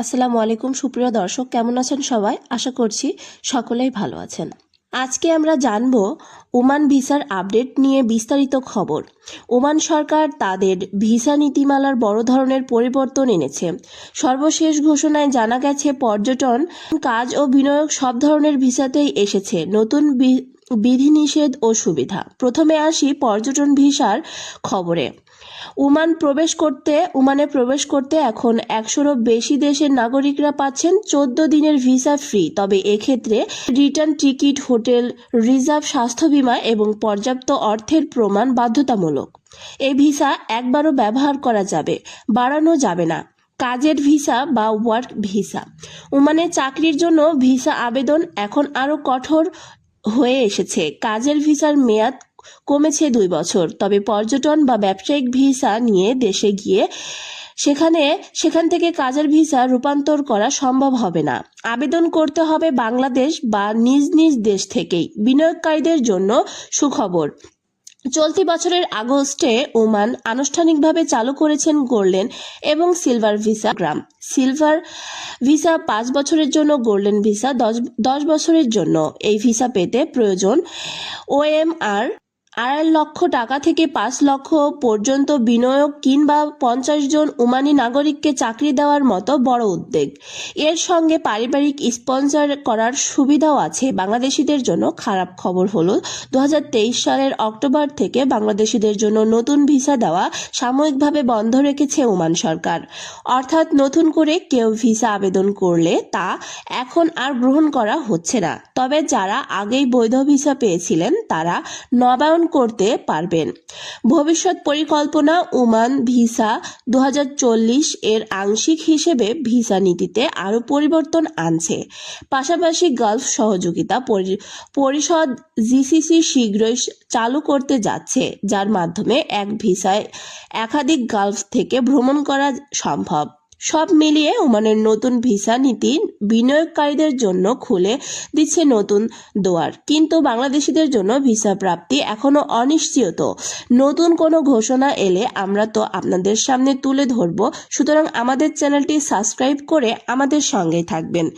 আসসালামু আলাইকুম, সুপ্রিয় দর্শক, কেমন আছেন সবাই? আশা করছি সকলেই ভালো আছেন। আজকে আমরা জানব ওমান ভিসার আপডেট নিয়ে বিস্তারিত খবর। ওমান সরকার তাদের ভিসা নীতিমালার বড় ধরনের পরিবর্তন এনেছে। সর্বশেষ ঘোষণায় জানা গেছে, পর্যটন, কাজ ও বিনিয়োগ সব ধরনের ভিসাতেই এসেছে। নতুন বিধিনিষেধ ও সুবিধা। প্রথমে আসি পর্যটন ভিসার খবরে। ওমান প্রবেশ করতে ওমানে প্রবেশ করতে এখন একশোরও বেশি দেশের নাগরিকরা পাচ্ছেন চোদ্দ দিনের ভিসা ফ্রি। তবে এক্ষেত্রে রিটার্ন টিকিট, হোটেল, রিজার্ভ স্বাস্থ্য বীমা এবং পর্যাপ্ত অর্থের প্রমাণ বাধ্যতামূলক। এই ভিসা একবারও ব্যবহার করা যাবে, বাড়ানো যাবে না। কাজের ভিসা বা ওয়ার্ক ভিসা। ওমানে চাকরির জন্য ভিসা আবেদন এখন আরও কঠোর হয়ে এসেছে। কাজের ভিসার মেয়াদ কমেছে দুই বছর, তবে পর্যটন বা ব্যবসায়িক ভিসা নিয়ে দেশে গিয়ে সেখানে, সেখান থেকে কাজের ভিসা রূপান্তর করা সম্ভব হবে না। আবেদন করতে হবে বাংলাদেশ বা নিজ নিজ দেশ থেকেই। বিনিয়োগকারীদের জন্য সুখবর। চলতি বছরের আগস্টে ওমান আনুষ্ঠানিকভাবে চালু করেছেন গোল্ডেন এবং সিলভার ভিসা গ্রাম। সিলভার ভিসা পাঁচ বছরের জন্য, গোল্ডেন ভিসা দশ দশ বছরের জন্য। এই ভিসা পেতে প্রয়োজন ওএমআর আড়াই লক্ষ টাকা থেকে পাঁচ লক্ষ পর্যন্ত বিনিয়োগ কিংবা পঞ্চাশ জন ওমানি নাগরিককে চাকরি দেওয়ার মতো বড় উদ্যোগ। এর সঙ্গে পারিবারিক স্পন্সর করার সুবিধাও আছে। বাংলাদেশিদের জন্য খারাপ খবর হলো দু হাজার তেইশ সালের অক্টোবর থেকে বাংলাদেশিদের জন্য নতুন ভিসা দেওয়া সাময়িকভাবে বন্ধ রেখেছে ওমান সরকার। অর্থাৎ নতুন করে কেউ ভিসা আবেদন করলে তা এখন আর গ্রহণ করা হচ্ছে না। তবে যারা আগেই বৈধ ভিসা পেয়েছিলেন, তারা নবায়ন করতে পারবেন। ভবিষ্যৎ পরিকল্পনা, উমান, ভিসা দু হাজার চল্লিশ এর আংশিক হিসেবে ভিসা নীতিতে আরও পরিবর্তন আনছে। পাশাপাশি গালফ সহযোগিতা পরি- পরিষদ জিসিসি শীঘ্রই চালু করতে যাচ্ছে, যার মাধ্যমে এক ভিসায় একাধিক গালফ থেকে ভ্রমণ করা সম্ভব। সব মিলিয়ে ওমানের নতুন ভিসা নীতি বিনিয়োগকারীদের জন্য খুলে দিচ্ছে নতুন দোয়ার। কিন্তু বাংলাদেশিদের জন্য ভিসা প্রাপ্তি এখনও অনিশ্চিত। নতুন কোনো ঘোষণা এলে আমরা তো আপনাদের সামনে তুলে ধরব। সুতরাং আমাদের চ্যানেলটি সাবস্ক্রাইব করে আমাদের সঙ্গে থাকবেন।